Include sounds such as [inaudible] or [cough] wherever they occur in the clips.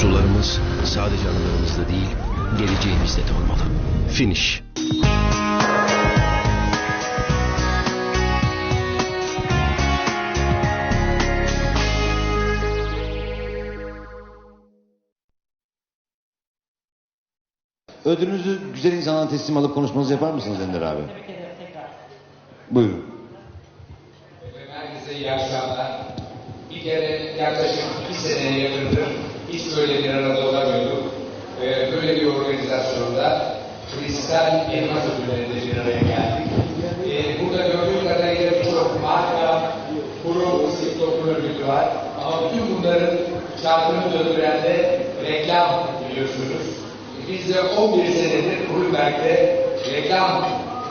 Sularımız sadece anılarımızda değil, geleceğimizde de olmalı. Finish. Ödülünüzü güzel insanlara teslim alıp konuşmanızı yapar mısınız Ender abi? Buyurun. Herkese iyi akşamlar. Bir kere yaklaşık iki seneye yakındır hiç böyle bir arada olamıyorduk. Ee, böyle bir organizasyonda Kristal Elmas Ödülleri'nde bir araya geldik. Ee, burada gördüğüm kadarıyla birçok marka, kurum, toplum örgütü var. Ama bütün bunların çarpını döndüren de reklam biliyorsunuz. Biz de 11 senedir Bloomberg'de reklam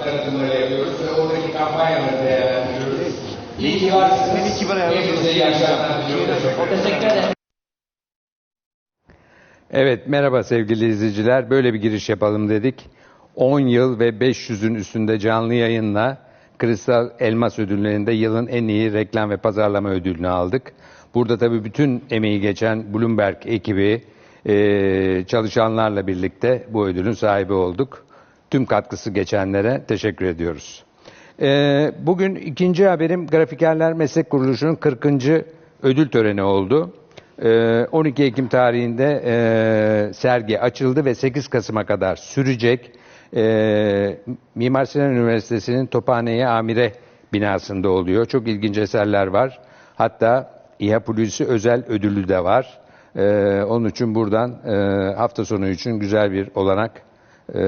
tanıtımları yapıyoruz ve oradaki kampanyaları değerlendiriyoruz. İyi ki varsınız. Hepinize iyi akşamlar diliyorum. Teşekkür ederim. Evet, merhaba sevgili izleyiciler. Böyle bir giriş yapalım dedik. 10 yıl ve 500'ün üstünde canlı yayınla Kristal Elmas Ödülleri'nde yılın en iyi reklam ve pazarlama ödülünü aldık. Burada tabii bütün emeği geçen Bloomberg ekibi, eee, çalışanlarla birlikte bu ödülün sahibi olduk. Tüm katkısı geçenlere teşekkür ediyoruz. Eee, bugün ikinci haberim Grafikerler Meslek Kuruluşu'nun 40. ödül töreni oldu. Eee, 12 Ekim tarihinde eee, sergi açıldı ve 8 Kasım'a kadar sürecek. Eee Mimar Sinan Üniversitesi'nin Tophane'ye Amire binasında oluyor. Çok ilginç eserler var. Hatta İHA Hulusi özel ödülü de var. Eee, onun için buradan eee, hafta sonu için güzel bir olanak eee,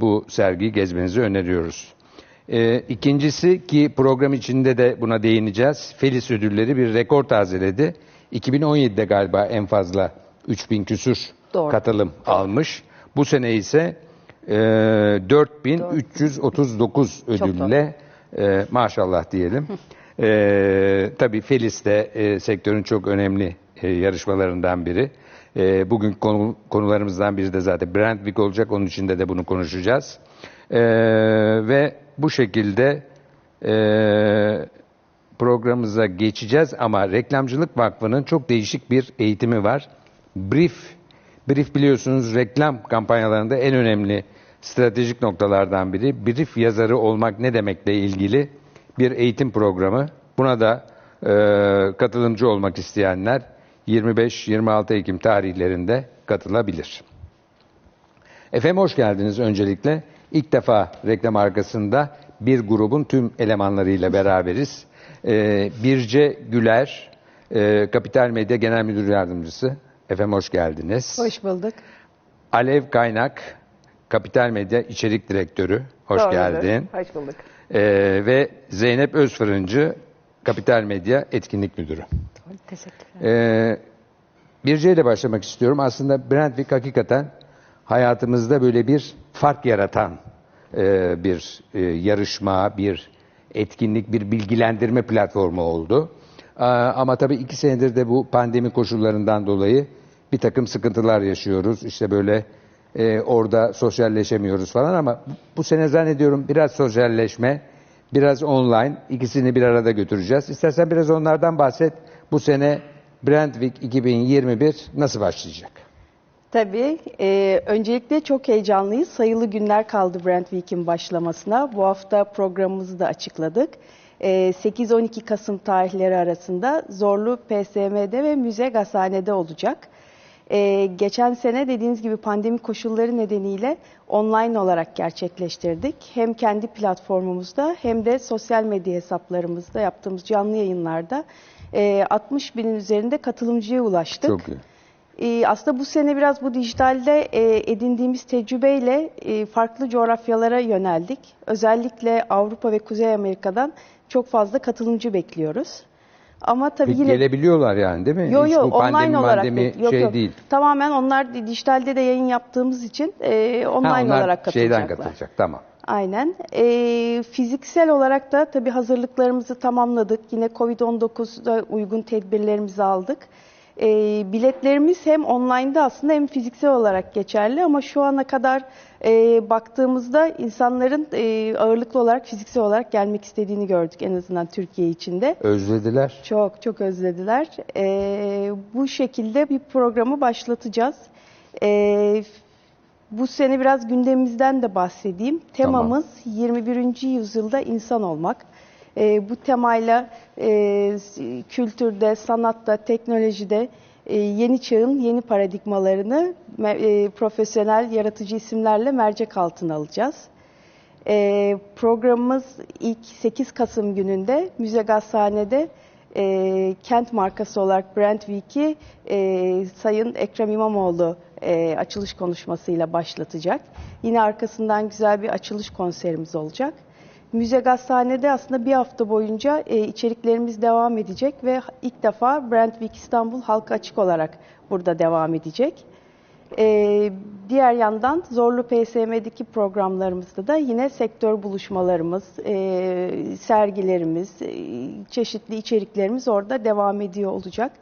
bu sergiyi gezmenizi öneriyoruz. Ee, ikincisi ki program içinde de buna değineceğiz. Felis ödülleri bir rekor tazeledi. 2017'de galiba en fazla 3000 küsür Doğru. katılım almış. Bu sene ise e, 4339 ödülle e, maşallah diyelim. e, tabii Felis de e, sektörün çok önemli e, yarışmalarından biri. E, bugün konu, konularımızdan biri de zaten Brand Week olacak. Onun içinde de bunu konuşacağız. E, ve bu şekilde e, programımıza geçeceğiz ama Reklamcılık Vakfı'nın çok değişik bir eğitimi var. Brief, brief biliyorsunuz reklam kampanyalarında en önemli stratejik noktalardan biri. Brief yazarı olmak ne demekle ilgili bir eğitim programı. Buna da e, katılımcı olmak isteyenler 25-26 Ekim tarihlerinde katılabilir. Efendim hoş geldiniz öncelikle. İlk defa reklam arkasında bir grubun tüm elemanlarıyla beraberiz. Ee, Birce Güler, e, Kapital Medya Genel Müdür Yardımcısı. Efendim hoş geldiniz. Hoş bulduk. Alev Kaynak, Kapital Medya İçerik Direktörü. Hoş Doğrudur. geldin. Hoş bulduk. Ee, ve Zeynep Özfırıncı, Kapital Medya Etkinlik Müdürü. Teşekkürler. Ee, Birce ile başlamak istiyorum. Aslında Brandvik hakikaten hayatımızda böyle bir fark yaratan e, bir e, yarışma, bir etkinlik, bir bilgilendirme platformu oldu. Ama tabii iki senedir de bu pandemi koşullarından dolayı bir takım sıkıntılar yaşıyoruz. İşte böyle e, orada sosyalleşemiyoruz falan ama bu sene zannediyorum biraz sosyalleşme, biraz online ikisini bir arada götüreceğiz. İstersen biraz onlardan bahset. Bu sene Brandvik 2021 nasıl başlayacak? Tabii. e, öncelikle çok heyecanlıyız. Sayılı günler kaldı Brand Week'in başlamasına. Bu hafta programımızı da açıkladık. E, 8-12 Kasım tarihleri arasında Zorlu PSM'de ve Müze Gazhane'de olacak. E, geçen sene dediğiniz gibi pandemi koşulları nedeniyle online olarak gerçekleştirdik. Hem kendi platformumuzda hem de sosyal medya hesaplarımızda yaptığımız canlı yayınlarda e, 60 binin üzerinde katılımcıya ulaştık. Çok iyi. Ee, aslında bu sene biraz bu dijitalde e, edindiğimiz tecrübeyle e, farklı coğrafyalara yöneldik. Özellikle Avrupa ve Kuzey Amerika'dan çok fazla katılımcı bekliyoruz. Ama tabii yine gelebiliyorlar yani değil mi? Yo Hiç yo bu pandemi online olarak. Yok, şey yok. değil. Tamamen onlar di- dijitalde de yayın yaptığımız için e, online Ha, onlar olarak katılacaklar. şeyden katılacak tamam. Aynen. Ee, fiziksel olarak da tabii hazırlıklarımızı tamamladık. Yine Covid-19'da uygun tedbirlerimizi aldık. E, biletlerimiz hem online'da aslında hem fiziksel olarak geçerli ama şu ana kadar e, baktığımızda insanların e, ağırlıklı olarak fiziksel olarak gelmek istediğini gördük en azından Türkiye içinde. Özlediler. Çok çok özlediler. Ee, bu şekilde bir programı başlatacağız. Ee, bu sene biraz gündemimizden de bahsedeyim. Temamız 21. yüzyılda insan olmak. Ee, bu temayla e, kültürde, sanatta, teknolojide e, yeni çağın yeni paradigmalarını e, profesyonel yaratıcı isimlerle mercek altına alacağız. Ee, programımız ilk 8 Kasım gününde Müze Gazhane'de e, kent markası olarak Brand Week'i e, Sayın Ekrem İmamoğlu e, açılış konuşmasıyla başlatacak. Yine arkasından güzel bir açılış konserimiz olacak. Müze Gazhane'de aslında bir hafta boyunca e, içeriklerimiz devam edecek ve ilk defa Brand Week İstanbul halka açık olarak burada devam edecek. Ee, diğer yandan Zorlu PSM'deki programlarımızda da yine sektör buluşmalarımız, e, sergilerimiz, e, çeşitli içeriklerimiz orada devam ediyor olacak.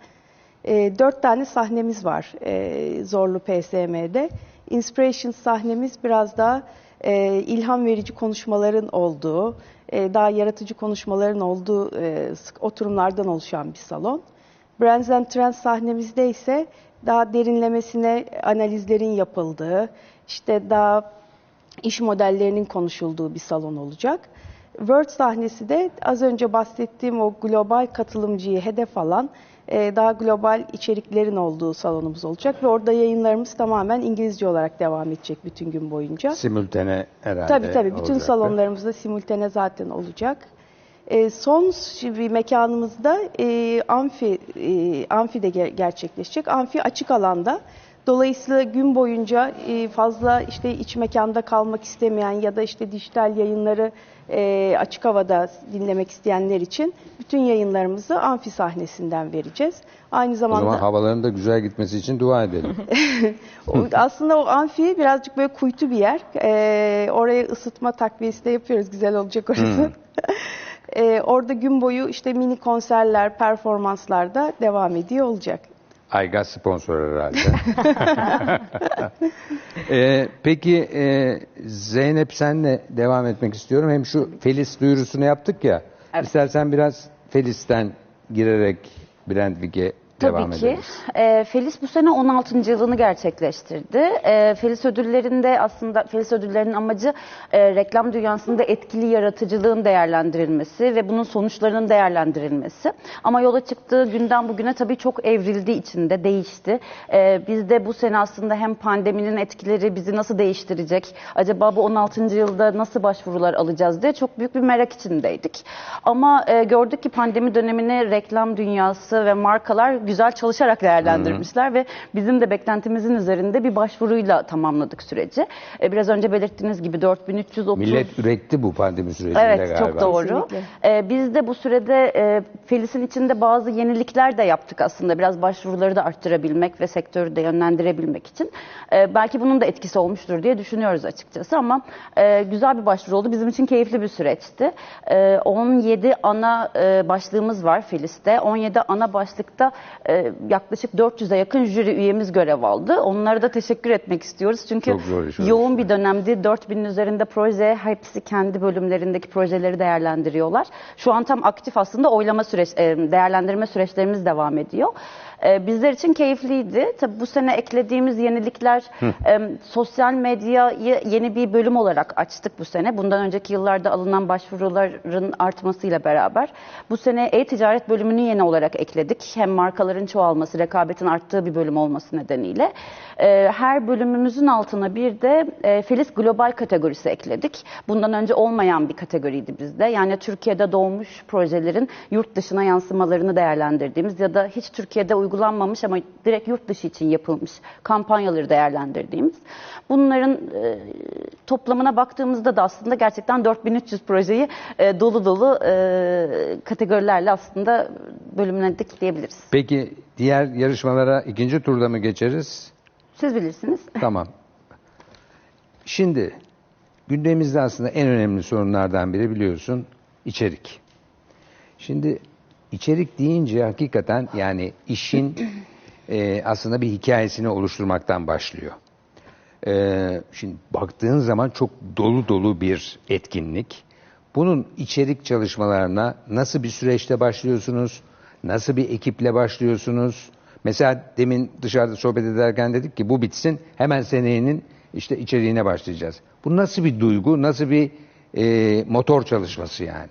E, dört tane sahnemiz var e, Zorlu PSM'de. Inspiration sahnemiz biraz daha e, ilham verici konuşmaların olduğu, e, daha yaratıcı konuşmaların olduğu e, oturumlardan oluşan bir salon. Brands and Trends sahnemizde ise daha derinlemesine analizlerin yapıldığı, işte daha iş modellerinin konuşulduğu bir salon olacak. World sahnesi de az önce bahsettiğim o global katılımcıyı hedef alan daha global içeriklerin olduğu salonumuz olacak ve orada yayınlarımız tamamen İngilizce olarak devam edecek bütün gün boyunca. Simultane herhalde Tabii tabii bütün olacaktır. salonlarımızda simultane zaten olacak. E, son bir mekanımızda e, amfi e, amfide ge- gerçekleşecek. Amfi açık alanda. Dolayısıyla gün boyunca e, fazla işte iç mekanda kalmak istemeyen ya da işte dijital yayınları e, açık havada dinlemek isteyenler için bütün yayınlarımızı amfi sahnesinden vereceğiz. Aynı O zamanda zaman havaların da güzel gitmesi için dua edelim. [laughs] o- aslında o amfi birazcık böyle kuytu bir yer. Ee, oraya ısıtma takviyesi de yapıyoruz. Güzel olacak orası. Ee, [laughs] orada gün boyu işte mini konserler, performanslar da devam ediyor olacak. Aygaz sponsor herhalde. [laughs] Ee, peki e, Zeynep senle devam etmek istiyorum. Hem şu Felis duyurusunu yaptık ya. Evet. İstersen biraz Felis'ten girerek Brandvik'e devam Tabii ki. ederiz. Ee, Felis bu sene 16. yılını gerçekleştirdi. Ee, Felis ödüllerinde aslında Felis ödüllerinin amacı e, reklam dünyasında etkili yaratıcılığın değerlendirilmesi ve bunun sonuçlarının değerlendirilmesi. Ama yola çıktığı günden bugüne tabii çok evrildi içinde, değişti. Ee, biz de bu sene aslında hem pandeminin etkileri bizi nasıl değiştirecek, acaba bu 16. yılda nasıl başvurular alacağız diye çok büyük bir merak içindeydik. Ama e, gördük ki pandemi dönemini reklam dünyası ve markalar güzel çalışarak değerlendirmişler ve bizim de beklentimizin üzerinde bir başvuruyla tamamladık süreci. E, biraz önce belirttiğiniz gibi 4330 Millet üretti bu pandemi sürecinde Evet galiba. çok doğru. Ee, biz de bu sürede e, Felis'in içinde bazı yenilikler de yaptık aslında. Biraz başvuruları da arttırabilmek ve sektörü de yönlendirebilmek için. Ee, belki bunun da etkisi olmuştur diye düşünüyoruz açıkçası ama e, güzel bir başvuru oldu. Bizim için keyifli bir süreçti. Ee, 17 ana e, başlığımız var Felis'te. 17 ana başlıkta e, yaklaşık 400'e yakın jüri üyemiz görev aldı. Onlara da teşekkür etmek istiyoruz. Çünkü Çok zor iş o yoğun bir dönemdi. 4000'in üzerinde proje, hepsi kendi bölümlerindeki projeleri değerlendiriyorlar. Şu an tam aktif aslında oylama süreç, e, değerlendirme süreçlerimiz devam ediyor. E, Bizler için keyifliydi. Tabii bu sene eklediğimiz yenilikler e, sosyal medyayı yeni bir bölüm olarak açtık bu sene. Bundan önceki yıllarda alınan başvuruların artmasıyla beraber bu sene e-ticaret bölümünü yeni olarak ekledik. Hem markaların çoğalması, rekabetin arttığı bir bölüm olması nedeniyle. E, Her bölümümüzün altına bir de e, Felis Global kategorisi ekledik. Bundan önce olmayan bir kategoriydi bizde. Yani Türkiye'de doğmuş projelerin yurt dışına yansımalarını değerlendirdiğimiz ya da hiç Türkiye'de uygulanmamış ama direkt yurt dışı için yapılmış kampanyaları değerlendirdiğimiz. Bunların e, toplamına baktığımızda da aslında gerçekten 4300 projeyi e, dolu dolu e, kategorilerle aslında bölümledik diyebiliriz. Peki diğer yarışmalara ikinci turda mı geçeriz? Siz bilirsiniz. [laughs] Tamam. Şimdi gündemimizde aslında en önemli sorunlardan biri biliyorsun içerik. Şimdi içerik deyince hakikaten yani işin e, aslında bir hikayesini oluşturmaktan başlıyor. E, şimdi baktığın zaman çok dolu dolu bir etkinlik. Bunun içerik çalışmalarına nasıl bir süreçte başlıyorsunuz? Nasıl bir ekiple başlıyorsunuz? Mesela demin dışarıda sohbet ederken dedik ki bu bitsin hemen seneyenin işte içeriğine başlayacağız. Bu nasıl bir duygu, nasıl bir e, motor çalışması yani?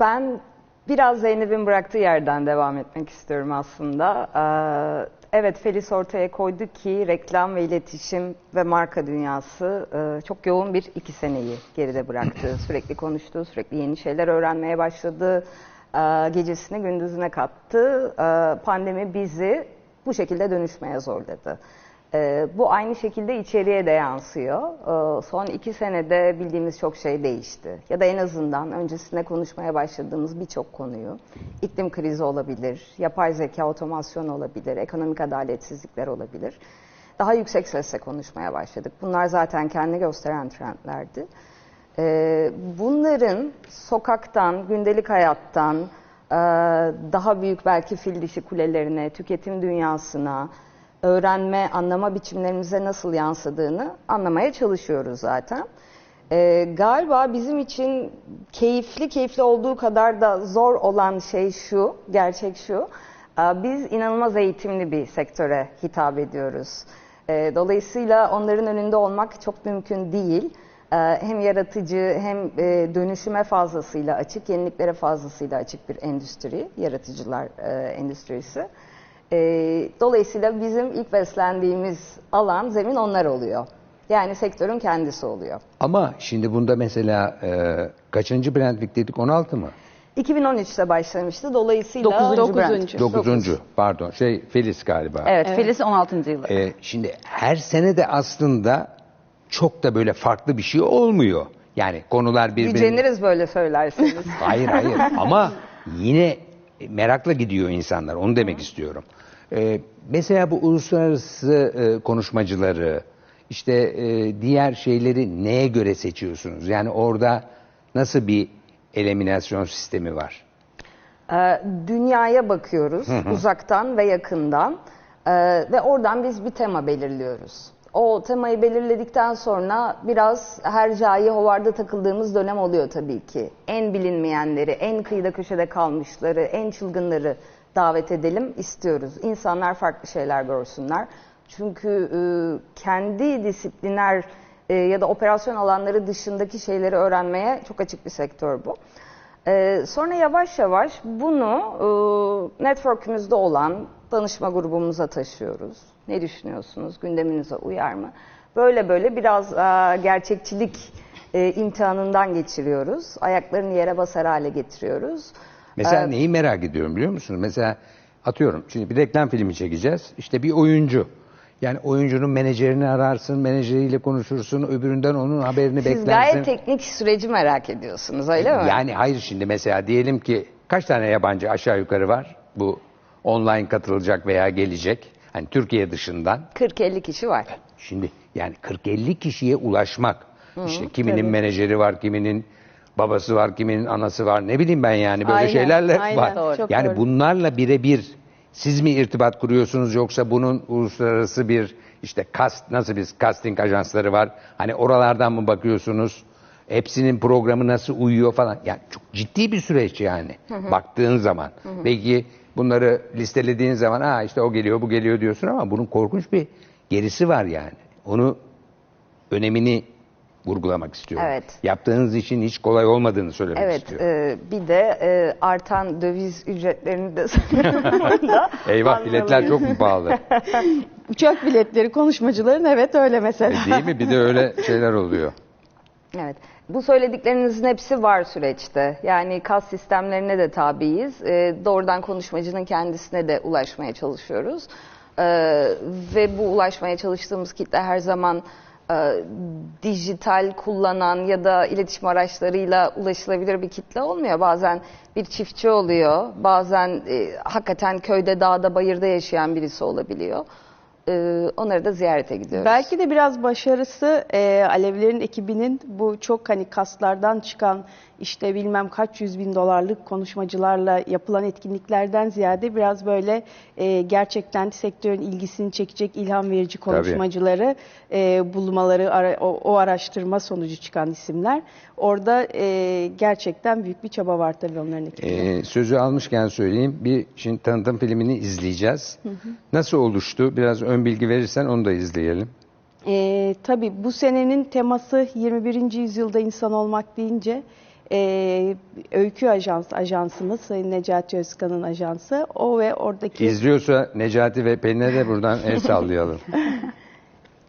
Ben biraz Zeynep'in bıraktığı yerden devam etmek istiyorum aslında. Ee, evet Felis ortaya koydu ki reklam ve iletişim ve marka dünyası e, çok yoğun bir iki seneyi geride bıraktı. [clears throat] Sürekli konuştu, sürekli yeni şeyler öğrenmeye başladı. Ee, gecesini gündüzüne kattı. Ee, pandemi bizi bu şekilde dönüşmeye zorladı. Ee, bu aynı şekilde içeriye de yansıyor. Ee, son iki senede bildiğimiz çok şey değişti. Ya da en azından öncesinde konuşmaya başladığımız birçok konuyu, iklim krizi olabilir, yapay zeka, otomasyon olabilir, ekonomik adaletsizlikler olabilir. Daha yüksek sesle konuşmaya başladık. Bunlar zaten kendi gösteren trendlerdi. Ee, bunların sokaktan, gündelik hayattan, e, daha büyük belki fil dişi kulelerine, tüketim dünyasına, öğrenme, anlama biçimlerimize nasıl yansıdığını anlamaya çalışıyoruz zaten. Ee, galiba bizim için keyifli keyifli olduğu kadar da zor olan şey şu, gerçek şu. Ee, Biz inanılmaz eğitimli bir sektöre hitap ediyoruz. Ee, Dolayısıyla onların önünde olmak çok mümkün değil. Ee, Hem yaratıcı hem e, dönüşüme fazlasıyla açık, yeniliklere fazlasıyla açık bir endüstri, yaratıcılar e, endüstrisi. Ee, Dolayısıyla bizim ilk beslendiğimiz alan, zemin onlar oluyor. Yani sektörün kendisi oluyor. Ama şimdi bunda mesela e, kaçıncı Brentwick dedik 16 mı? 2013'te başlamıştı. Dolayısıyla Dokuzuncu brand. Dokuz. Dokuzuncu pardon şey Felis galiba. Evet, Felis 16. yılı. E, şimdi her sene de aslında çok da böyle farklı bir şey olmuyor. Yani konular birbirine... Güceniriz böyle söylerseniz. Hayır hayır ama yine merakla gidiyor insanlar onu demek istiyorum. Ee, mesela bu uluslararası e, konuşmacıları işte e, diğer şeyleri neye göre seçiyorsunuz? Yani orada nasıl bir eliminasyon sistemi var? Ee, dünyaya bakıyoruz uzaktan ve yakından Ee, ve oradan biz bir tema belirliyoruz. O temayı belirledikten sonra biraz her cahi hovarda takıldığımız dönem oluyor tabii ki. En bilinmeyenleri, en kıyıda köşede kalmışları, en çılgınları davet edelim istiyoruz. İnsanlar farklı şeyler görsünler. Çünkü e, kendi disipliner e, ya da operasyon alanları dışındaki şeyleri öğrenmeye çok açık bir sektör bu. Ee, sonra yavaş yavaş bunu e, network'ümüzde olan danışma grubumuza taşıyoruz. Ne düşünüyorsunuz? Gündeminize uyar mı? Böyle böyle biraz e, gerçekçilik e, imtihanından geçiriyoruz. Ayaklarını yere basar hale getiriyoruz. Mesela neyi merak ediyorum biliyor musunuz? Mesela atıyorum şimdi bir reklam filmi çekeceğiz. İşte bir oyuncu. Yani oyuncunun menajerini ararsın, menajeriyle konuşursun, öbüründen onun haberini Siz beklersin. gayet teknik süreci merak ediyorsunuz öyle mi? Yani hayır şimdi mesela diyelim ki kaç tane yabancı aşağı yukarı var bu online katılacak veya gelecek hani Türkiye dışından. 40-50 kişi var. Şimdi yani 40-50 kişiye ulaşmak. işte kiminin menajeri var, kiminin babası var, kiminin anası var. Ne bileyim ben yani böyle Aynen, şeylerle aynen. var. Doğru. Çok yani doğru. bunlarla birebir siz mi irtibat kuruyorsunuz yoksa bunun uluslararası bir işte kast nasıl biz casting ajansları var. Hani oralardan mı bakıyorsunuz? Hepsinin programı nasıl uyuyor falan. Yani çok ciddi bir süreç yani. Baktığın zaman. Belki bunları listelediğin zaman ha işte o geliyor bu geliyor diyorsun ama bunun korkunç bir gerisi var yani. Onu önemini vurgulamak istiyorum. Evet. Yaptığınız için hiç kolay olmadığını söylemek Evet, istiyorum. e, bir de e, artan döviz ücretlerini de [laughs] Eyvah biletler çok mu pahalı? [laughs] Uçak biletleri konuşmacıların evet öyle mesela. E, Değil mi? Bir de öyle şeyler oluyor. [laughs] Evet. Bu söylediklerinizin hepsi var süreçte. Yani kas sistemlerine de tabiiz. Ee, doğrudan konuşmacının kendisine de ulaşmaya çalışıyoruz. Ee, ve bu ulaşmaya çalıştığımız kitle her zaman e, dijital kullanan ya da iletişim araçlarıyla ulaşılabilir bir kitle olmuyor. Bazen bir çiftçi oluyor, bazen e, hakikaten köyde, dağda, bayırda yaşayan birisi olabiliyor. Ee, onları da ziyarete gidiyoruz. Belki de biraz başarısı e, Alevlerin ekibinin bu çok hani kaslardan çıkan işte bilmem kaç yüz bin dolarlık konuşmacılarla yapılan etkinliklerden ziyade biraz böyle e, gerçekten sektörün ilgisini çekecek ilham verici konuşmacıları e, bulmaları ara- o, o araştırma sonucu çıkan isimler. Orada e, gerçekten büyük bir çaba var tabii onların ekibinde. Ee, sözü almışken söyleyeyim. Bir şimdi tanıtım filmini izleyeceğiz. Nasıl oluştu? Biraz ön bilgi verirsen onu da izleyelim. Ee, tabii bu senenin teması 21. yüzyılda insan olmak deyince e, Öykü Ajans, ajansımız Sayın Necati Özkan'ın ajansı. O ve oradaki İzliyorsa Necati ve Pelin'e de buradan el [laughs] sallayalım.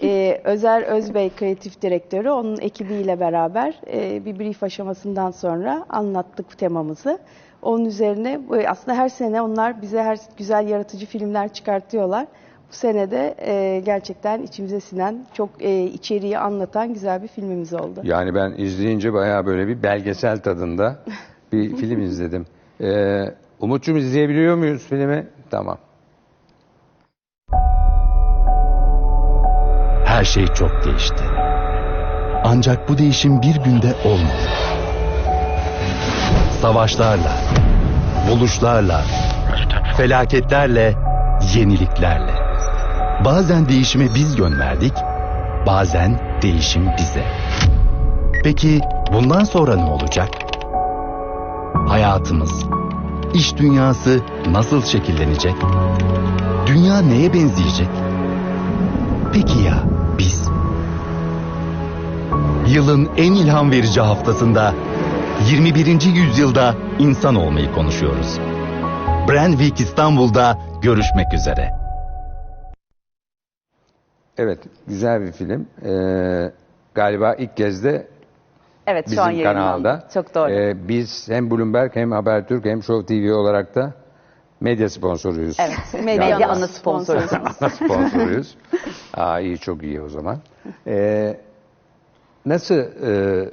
e, Özer Özbey kreatif direktörü onun ekibiyle beraber e, bir brief aşamasından sonra anlattık temamızı. Onun üzerine aslında her sene onlar bize her güzel yaratıcı filmler çıkartıyorlar. Bu sene de e, gerçekten içimize sinen, çok e, içeriği anlatan güzel bir filmimiz oldu. Yani ben izleyince bayağı böyle bir belgesel tadında bir [laughs] film izledim. Ee, Umut'cum izleyebiliyor muyuz filmi? Tamam. Her şey çok değişti. Ancak bu değişim bir günde olmadı. Savaşlarla, buluşlarla, felaketlerle, yeniliklerle. Bazen değişime biz yön verdik, bazen değişim bize. Peki bundan sonra ne olacak? Hayatımız, iş dünyası nasıl şekillenecek? Dünya neye benzeyecek? Peki ya biz? Yılın en ilham verici haftasında 21. yüzyılda insan olmayı konuşuyoruz. Brandweek İstanbul'da görüşmek üzere. Evet, güzel bir film. Ee, galiba ilk kez de Evet bizim şu an kanalda. Çok doğru. Ee, biz hem Bloomberg hem Habertürk hem Show TV olarak da medya sponsoruyuz. Evet. Medya Medya ana [laughs] ana sponsoru. sponsoruyuz. [laughs] Aa, iyi çok iyi o zaman. Ee, nasıl e,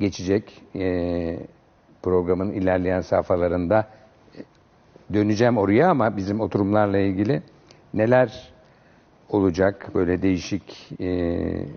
geçecek e, programın ilerleyen safhalarında? Döneceğim oraya ama bizim oturumlarla ilgili neler olacak. Böyle değişik e,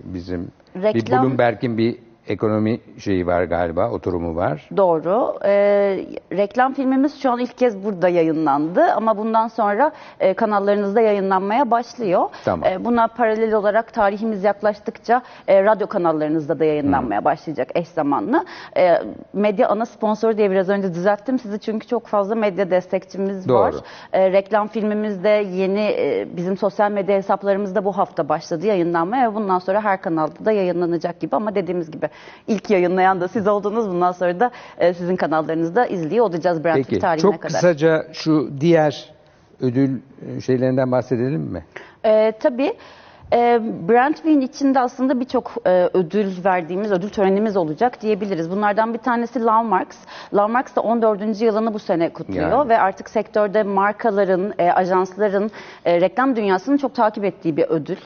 bizim bir Reklam- Bloomberg'in bir ekonomi şeyi var galiba oturumu var. Doğru. Ee, reklam filmimiz şu an ilk kez burada yayınlandı ama bundan sonra e, kanallarınızda yayınlanmaya başlıyor. Tamam. E, buna paralel olarak tarihimiz yaklaştıkça e, radyo kanallarınızda da yayınlanmaya başlayacak eş zamanlı. E, medya ana sponsoru diye biraz önce düzelttim sizi çünkü çok fazla medya destekçimiz Doğru. var. E, reklam filmimiz de yeni e, bizim sosyal medya hesaplarımızda bu hafta başladı yayınlanmaya ve bundan sonra her kanalda da yayınlanacak gibi ama dediğimiz gibi ilk yayınlayan da siz oldunuz. Bundan sonra da e, sizin kanallarınızda izliyor olacağız Brentford Peki tarihine çok kadar. kısaca şu diğer ödül e, şeylerinden bahsedelim mi? E, tabii. E, Brentwin içinde aslında birçok e, ödül verdiğimiz ödül törenimiz olacak diyebiliriz. Bunlardan bir tanesi Landmarks. Landmarks da 14. yılını bu sene kutluyor Yani. ve artık sektörde markaların, e, ajansların, e, reklam dünyasının çok takip ettiği bir ödül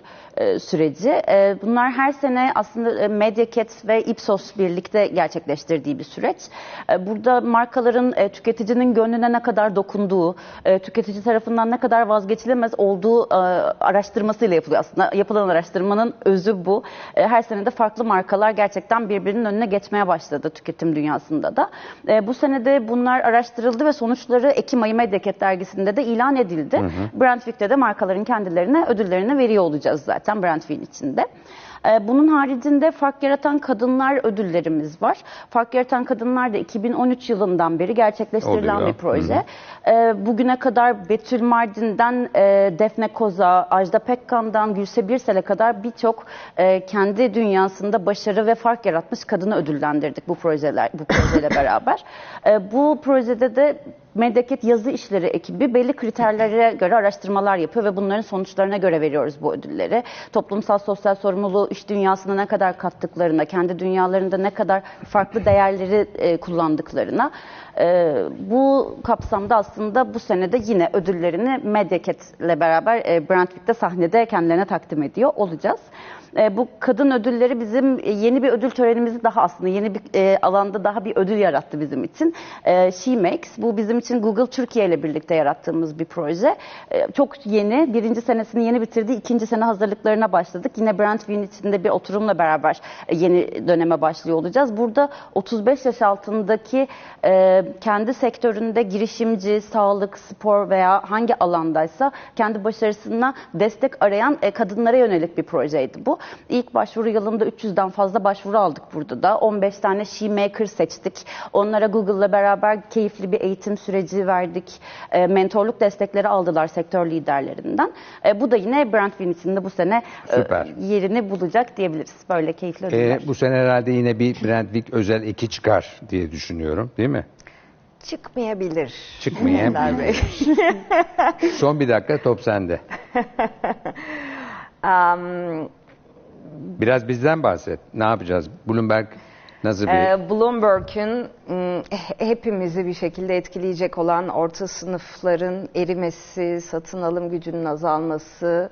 süreci. Bunlar her sene aslında Mediacat ve Ipsos birlikte gerçekleştirdiği bir süreç. Burada markaların tüketicinin gönlüne ne kadar dokunduğu, tüketici tarafından ne kadar vazgeçilemez olduğu araştırmasıyla yapılıyor aslında. Yapılan araştırmanın özü bu. E, her sene de farklı markalar gerçekten birbirinin önüne geçmeye başladı tüketim dünyasında da. E, bu sene de bunlar araştırıldı ve sonuçları Ekim ayı Mediacat dergisinde de ilan edildi. Brandwick'te de markaların kendilerine ödüllerini veriyor olacağız zaten Brandwick'in içinde. Ee, Bunun haricinde Fark Yaratan Kadınlar ödüllerimiz var. Fark Yaratan Kadınlar da 2013 yılından beri gerçekleştirilen bir proje. Ee, Bugüne kadar Betül Mardin'den e, Defne Koza, Ajda Pekkan'dan Gülse Birsel'e kadar birçok e, kendi dünyasında başarı ve fark yaratmış kadını ödüllendirdik bu projeler bu projeyle [coughs] beraber. Ee, Bu projede de Medaket Yazı İşleri ekibi belli kriterlere göre araştırmalar yapıyor ve bunların sonuçlarına göre veriyoruz bu ödülleri. Toplumsal sosyal sorumluluğu iş dünyasına ne kadar kattıklarına, kendi dünyalarında ne kadar farklı değerleri e, kullandıklarına. e, bu kapsamda aslında bu senede yine ödüllerini Medaket ile beraber e, Brentwick'te sahnede kendilerine takdim ediyor olacağız. E, bu kadın ödülleri bizim e, yeni bir ödül törenimizi daha aslında yeni bir e, alanda daha bir ödül yarattı bizim için. E, She Makes. Bu bizim için Google Türkiye ile birlikte yarattığımız bir proje. Çok yeni. Birinci senesini yeni bitirdi. ikinci sene hazırlıklarına başladık. Yine Brandwin içinde bir oturumla beraber yeni döneme başlıyor olacağız. Burada 35 yaş altındaki kendi sektöründe girişimci, sağlık, spor veya hangi alandaysa kendi başarısına destek arayan kadınlara yönelik bir projeydi bu. İlk başvuru yılında 300'den fazla başvuru aldık burada da. 15 tane She Maker seçtik. Onlara Google'la beraber keyifli bir eğitim süreci verdik. E, mentorluk destekleri aldılar sektör liderlerinden. E, bu da yine Brandwin içinde bu sene e, yerini bulacak diyebiliriz. Böyle keyifli ödüller. E, bu sene herhalde yine bir Brandvik özel eki çıkar diye düşünüyorum değil mi? Çıkmayabilir. Bey. Son bir dakika top sende. [laughs] Am, Biraz bizden bahset. Ne yapacağız? Bloomberg nasıl bir... Ee, Bloomberg'ün hepimizi bir şekilde etkileyecek olan orta sınıfların erimesi, satın alım gücünün azalması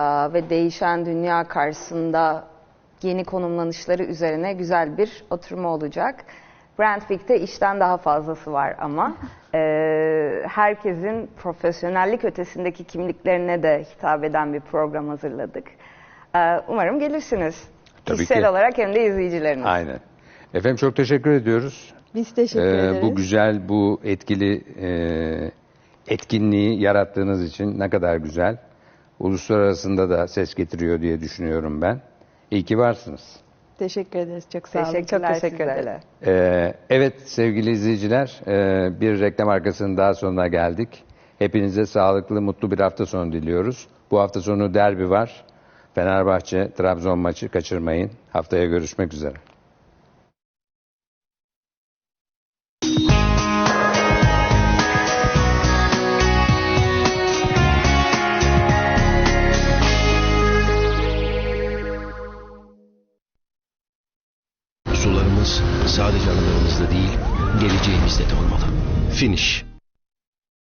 ve değişen dünya karşısında yeni konumlanışları üzerine güzel bir oturma olacak. Brandwick'te işten daha fazlası var ama ee, [laughs] herkesin profesyonellik ötesindeki kimliklerine de hitap eden bir program hazırladık. Ee, umarım gelirsiniz. Tabii Kişisel ki. olarak hem de izleyicileriniz. Aynen. Efendim çok teşekkür ediyoruz. Biz teşekkür Ee, ederiz. bu güzel, bu etkili e, etkinliği yarattığınız için ne kadar güzel. Uluslararasında da ses getiriyor diye düşünüyorum ben. İyi ki varsınız. Teşekkür ederiz. Çok sağ olun. Çok Teşekkürler teşekkür sizlere. ederim. Ee, evet sevgili izleyiciler, e, bir reklam arkasının daha sonuna geldik. Hepinize sağlıklı, mutlu bir hafta sonu diliyoruz. Bu hafta sonu derbi var. Fenerbahçe, Trabzon maçı kaçırmayın. Haftaya görüşmek üzere.